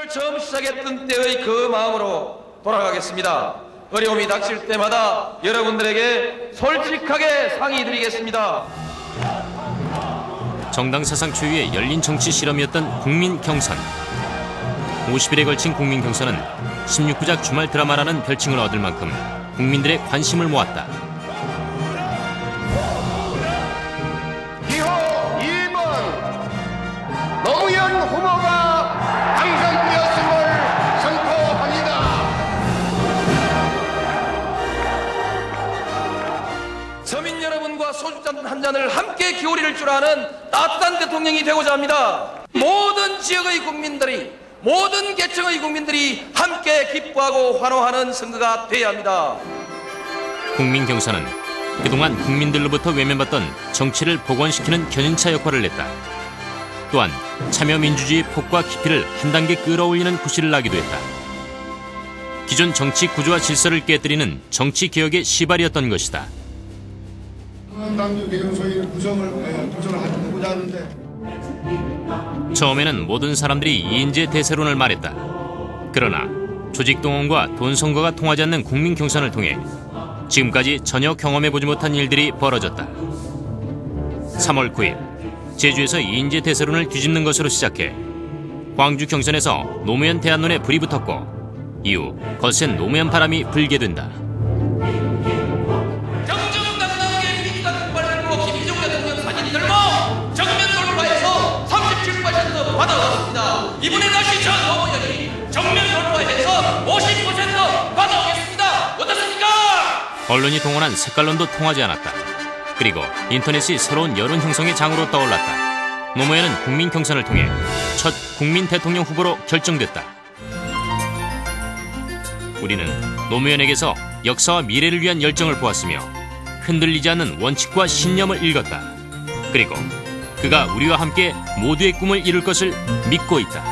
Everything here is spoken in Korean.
을 처음 시작했던 때의 그 마음으로 돌아가겠습니다. 어려움이 닥칠 때마다 여러분들에게 솔직하게 상의드리겠습니다. 정당 사상 초유의 열린 정치 실험이었던 국민 경선. 50일에 걸친 국민 경선은 16부작 주말 드라마라는 별칭을 얻을 만큼 국민들의 관심을 모았다. 잔을 함께 기울일 줄 아는 따뜻한 대통령이 되고자 합니다. 모든 지역의 국민들이 모든 계층의 국민들이 함께 기뻐하고 환호하는 선거가 되어야 합니다. 국민 경선은 그동안 국민들로부터 외면받던 정치를 복원시키는 견인차 역할을 냈다. 또한 참여민주주의 폭과 깊이를 한 단계 끌어올리는 구실을 하기도 했다. 기존 정치 구조와 질서를 깨뜨리는 정치 개혁의 시발이었던 것이다. 당주 개혁 소위 구성을 예, 구성을 하고자 하는데 처음에는 모든 사람들이 이인재 대세론을 말했다. 그러나 조직 동원과 돈 선거가 통하지 않는 국민 경선을 통해 지금까지 전혀 경험해보지 못한 일들이 벌어졌다. 3월 9일 제주에서 이인재 대세론을 뒤집는 것으로 시작해 광주 경선에서 노무현 대안론에 불이 붙었고 이후 거센 노무현 바람이 불게 된다. 이번에 다시 저 노무현이 정면 돌파해서 50% 받아오겠습니다. 어떻습니까? 언론이 동원한 색깔론도 통하지 않았다. 그리고 인터넷이 새로운 여론 형성의 장으로 떠올랐다. 노무현은 국민 경선을 통해 첫 국민 대통령 후보로 결정됐다. 우리는 노무현에게서 역사와 미래를 위한 열정을 보았으며 흔들리지 않는 원칙과 신념을 읽었다. 그리고 그가 우리와 함께 모두의 꿈을 이룰 것을 믿고 있다.